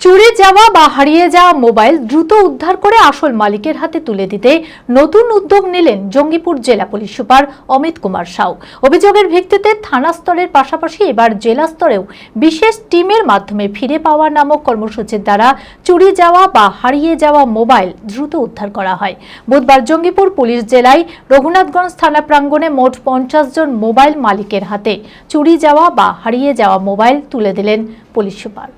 চুরি যাওয়া বা হারিয়ে যাওয়া মোবাইল দ্রুত উদ্ধার করে আসল মালিকের হাতে তুলে দিতে নতুন উদ্যোগ নিলেন জঙ্গিপুর জেলা পুলিশ সুপার অমিত কুমার সাউ। অভিযোগের ভিত্তিতে থানা স্তরের পাশাপাশি এবার জেলা স্তরেও বিশেষ টিমের মাধ্যমে ফিরে পাওয়া নামক কর্মসূচির দ্বারা চুরি যাওয়া বা হারিয়ে যাওয়া মোবাইল দ্রুত উদ্ধার করা হয়। বুধবার জঙ্গিপুর পুলিশ জেলায় রঘুনাথগঞ্জ থানা প্রাঙ্গণে মোট পঞ্চাশ জন মোবাইল মালিকের হাতে চুরি যাওয়া বা হারিয়ে যাওয়া মোবাইল তুলে দিলেন পুলিশ সুপার।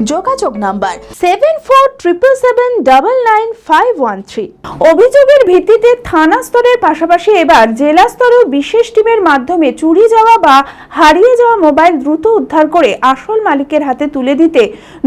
যোগাযোগ number seven four triple seven double nine five one three অভিযোগের ভিত্তিতে থানা স্তরের পাশাপাশি এবার জেলা স্তরেও বিশেষ টিমের মাধ্যমে চুরি যাওয়া বা হারিয়ে যাওয়া মোবাইল দ্রুত উদ্ধার করে আসল মালিকের হাতে তুলে দিতে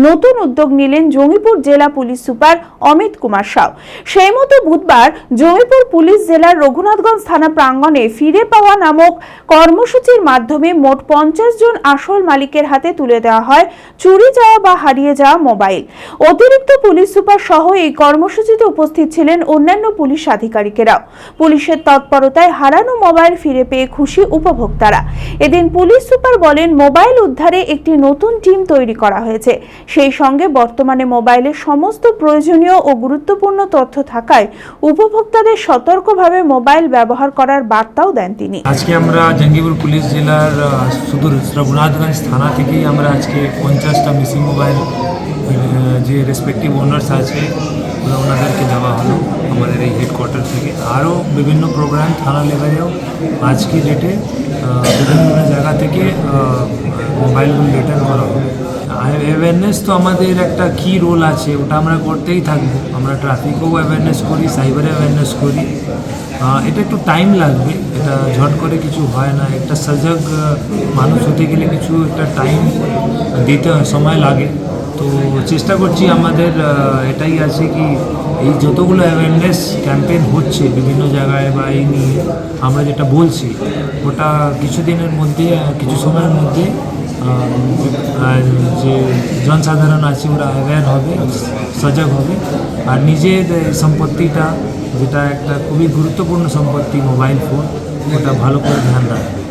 নতুন উদ্যোগ নিলেন জঙ্গিপুর জেলা পুলিশ সুপার অমিত কুমার সাউ। সেই মতো বুধবার জঙ্গিপুর পুলিশ জেলার রঘুনাথগঞ্জ থানা প্রাঙ্গণে ফিরে পাওয়া নামক কর্মসূচির মাধ্যমে মোট পঞ্চাশ জন আসল মালিকের হাতে তুলে দেওয়া হয়। চুরি যাওয়া বা হারিয়ে যাওয়া মোবাইল। অতিরিক্ত পুলিশ সুপার সহ এই কর্মসূচিতে উপস্থিত ছিলেন অন্যান্য পুলিশ আধিকারিকেরাও। পুলিশের তৎপরতায় হারানো মোবাইল ফিরে পেয়ে খুশি উপভোক্তারা। এদিন পুলিশ সুপার বলেন, মোবাইল উদ্ধারে একটি নতুন টিম তৈরি করা হয়েছে। সেই সঙ্গে বর্তমানে মোবাইলের সমস্ত প্রয়োজনীয় ও গুরুত্বপূর্ণ তথ্য থাকায় উপভোক্তাদের সতর্কভাবে মোবাইল ব্যবহার করার বার্তাও দেন তিনি। আজকে আমরা জঙ্গিপুর পুলিশ জেলার সুদূর রঘুনাথগঞ্জ থানা থেকেই আমরা আজকে পঞ্চাশটা মিসিং মোবাইল আহ, যে রেসপেক্টিভ ওনার্স আছে ওনাদেরকে দেওয়া হলো আমাদের এই হেডকোয়ার্টার থেকে। আরও বিভিন্ন প্রোগ্রাম থানা লেভেলেও আজকে ডেটে বিভিন্ন জায়গা থেকে মোবাইলগুলো রিটার্ন করা হবে অ্যাওয়ারনেস তো আমাদের একটা কি রোল আছে, ওটা আমরা করতেই থাকব। আমরা ট্রাফিকও অ্যাওয়ারনেস করি সাইবার অ্যাওয়ারনেস করি। এটা একটু টাইম লাগবে, এটা ঝট করে কিছু হয় না। একটা সজাগ মানুষ হতে গেলে কিছু একটা টাইম দিতে সময় লাগে। তো চেষ্টা করছি আমাদের এটাই আছে কি, এই যতগুলো অ্যাওয়ারনেস ক্যাম্পেইন হচ্ছে বিভিন্ন জায়গায় বা এই নিয়ে, আমরা যেটা বলছি, ওটা কিছুদিনের মধ্যে, কিছু সময়ের মধ্যে আর যে জনসাধারণ আছে, ওরা অ্যাওয়্যার হবে, সজাগ হবে। আর নিজের সম্পত্তিটা, যেটা একটা খুবই গুরুত্বপূর্ণ সম্পত্তি মোবাইল ফোন ওটা ভালো করে ধ্যান রাখবে।